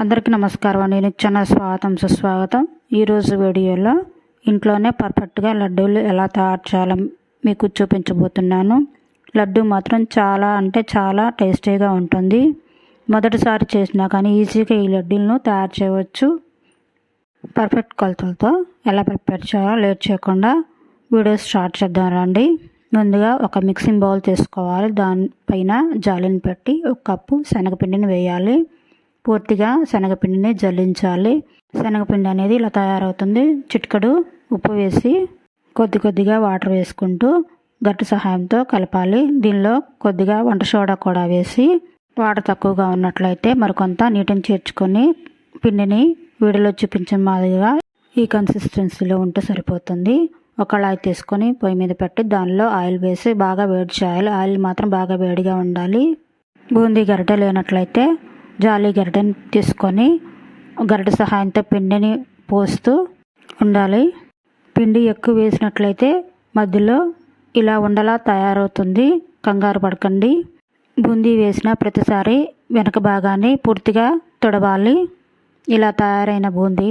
అందరికీ నమస్కారం అండి. నేను చిన్న స్వాగతం సుస్వాగతం. ఈరోజు వీడియోలో ఇంట్లోనే పర్ఫెక్ట్గా లడ్డూలు ఎలా తయారు చేయాలో మీకు చూపించబోతున్నాను. లడ్డు మాత్రం చాలా అంటే చాలా టేస్టీగా ఉంటుంది. మొదటిసారి చేసినా కానీ ఈజీగా ఈ లడ్డూలను తయారు చేయవచ్చు. పర్ఫెక్ట్ కొలతలతో ఎలా ప్రిపేర్ చేయాలో లేట్ చేయకుండా వీడియో స్టార్ట్ చేద్దాం రండి. ముందుగా ఒక మిక్సింగ్ బౌల్ తీసుకోవాలి. దానిపైన జాలిని పెట్టి ఒక కప్పు శనగపిండిని వేయాలి. పూర్తిగా శనగపిండిని జల్లించాలి. శనగపిండి అనేది ఇలా తయారవుతుంది. చిటికడు ఉప్పు వేసి కొద్ది కొద్దిగా వాటర్ వేసుకుంటూ గట్టి సహాయంతో కలపాలి. దీనిలో కొద్దిగా వంట సోడా కూడా వేసి వాటర్ తక్కువగా ఉన్నట్లయితే మరికొంత నీటిని చేర్చుకొని పిండిని వీడిలో చూపించిన మాదిరిగా ఈ కన్సిస్టెన్సీలో ఉంటే సరిపోతుంది. ఒక కళాయి తీసుకొని పొయ్యి మీద పెట్టి దానిలో ఆయిల్ వేసి బాగా వేడి చేయాలి. ఆయిల్ మాత్రం బాగా వేడిగా ఉండాలి. బూందీ గరిటె లేనట్లయితే జాలి గరిటెని తీసుకొని గరిటె సహాయంతో పిండిని పోస్తూ ఉండాలి. పిండి ఎక్కువ వేసినట్లయితే మధ్యలో ఇలా ఉండలా తయారవుతుంది. కంగారు పడకండి. బూందీ వేసిన ప్రతిసారి వెనక భాగాన్ని పూర్తిగా తొడవాలి. ఇలా తయారైన బూందీ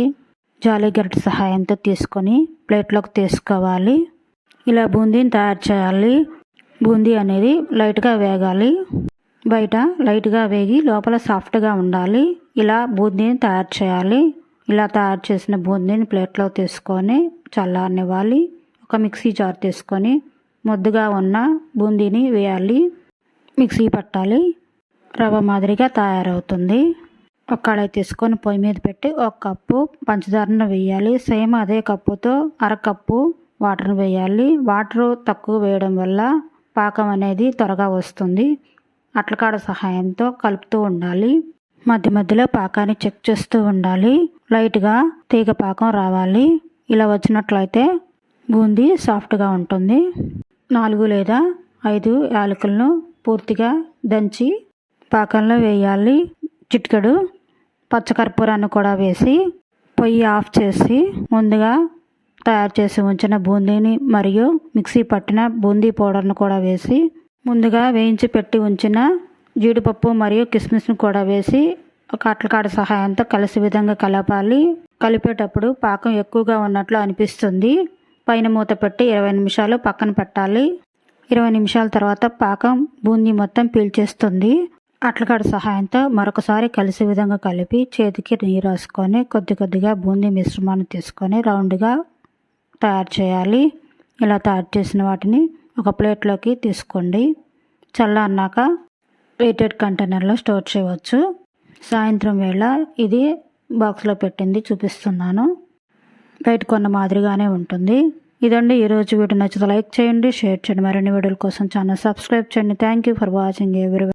జాలి గరిటె సహాయంతో తీసుకొని ప్లేట్లోకి తీసుకోవాలి. ఇలా బూందీని తయారు చేయాలి. బూందీ అనేది లైట్గా వేగాలి. బయట లైట్గా వేగి లోపల సాఫ్ట్గా ఉండాలి. ఇలా బూందీని తయారు చేయాలి. ఇలా తయారు చేసిన బూందీని ప్లేట్లో తీసుకొని చల్లారనివ్వాలి. ఒక మిక్సీ జార్ తీసుకొని ముద్దుగా ఉన్న బూందీని వేయాలి. మిక్సీ పట్టాలి. రవ్వ మాదిరిగా తయారవుతుంది. ఒక కళాయి తీసుకొని పొయ్యి మీద పెట్టి ఒక కప్పు పంచదారను వేయాలి. సేమ్ అదే కప్పుతో అరకప్పు వాటర్ని వేయాలి. వాటర్ తక్కువ వేయడం వల్ల పాకం అనేది త్వరగా వస్తుంది. అట్లకాడ సహాయంతో కలుపుతూ ఉండాలి. మధ్య మధ్యలో పాకాన్ని చెక్ చేస్తూ ఉండాలి. లైట్గా తీగ పాకం రావాలి. ఇలా వచ్చినట్లయితే బూందీ సాఫ్ట్గా ఉంటుంది. నాలుగు లేదా ఐదు యాలకులను పూర్తిగా దంచి పాకంలో వేయాలి. చిటికెడు పచ్చకర్పూరాన్ని కూడా వేసి పొయ్యి ఆఫ్ చేసి ముందుగా తయారు చేసి ఉంచిన బూందీని మరియు మిక్సీ పట్టిన బూందీ పౌడర్ను కూడా వేసి ముందుగా వేయించి పెట్టి ఉంచిన జీడిపప్పు మరియు కిస్మిస్ను కూడా వేసి ఒక అట్లకాడ సహాయంతో కలిసి విధంగా కలపాలి. కలిపేటప్పుడు పాకం ఎక్కువగా ఉన్నట్లు అనిపిస్తుంది. పైన మూత పెట్టి ఇరవై నిమిషాలు పక్కన పెట్టాలి. ఇరవై నిమిషాల తర్వాత పాకం బూందీ మొత్తం పీల్చేస్తుంది. అట్లకాడ సహాయంతో మరొకసారి కలిసి విధంగా కలిపి చేతికి నీరు రాసుకొని కొద్ది కొద్దిగా బూందీ మిశ్రమాన్ని తీసుకొని రౌండ్గా తయారు చేయాలి. ఇలా తయారు చేసిన వాటిని ఒక ప్లేట్లోకి తీసుకోండి. చల్లారినాక వెయిటెడ్ కంటైనర్లో స్టోర్ చేయవచ్చు. సాయంత్రం వేళ ఇది బాక్స్లో పెట్టింది చూపిస్తున్నాను. బయట కొన్న మాదిరిగానే ఉంటుంది. ఇదండి. ఈరోజు వీడియో నచ్చితే లైక్ చేయండి షేర్ చేయండి. మరిన్ని వీడియోల కోసం ఛానల్ సబ్స్క్రైబ్ చేయండి. థ్యాంక్ యూ ఫర్ వాచింగ్ ఎవరి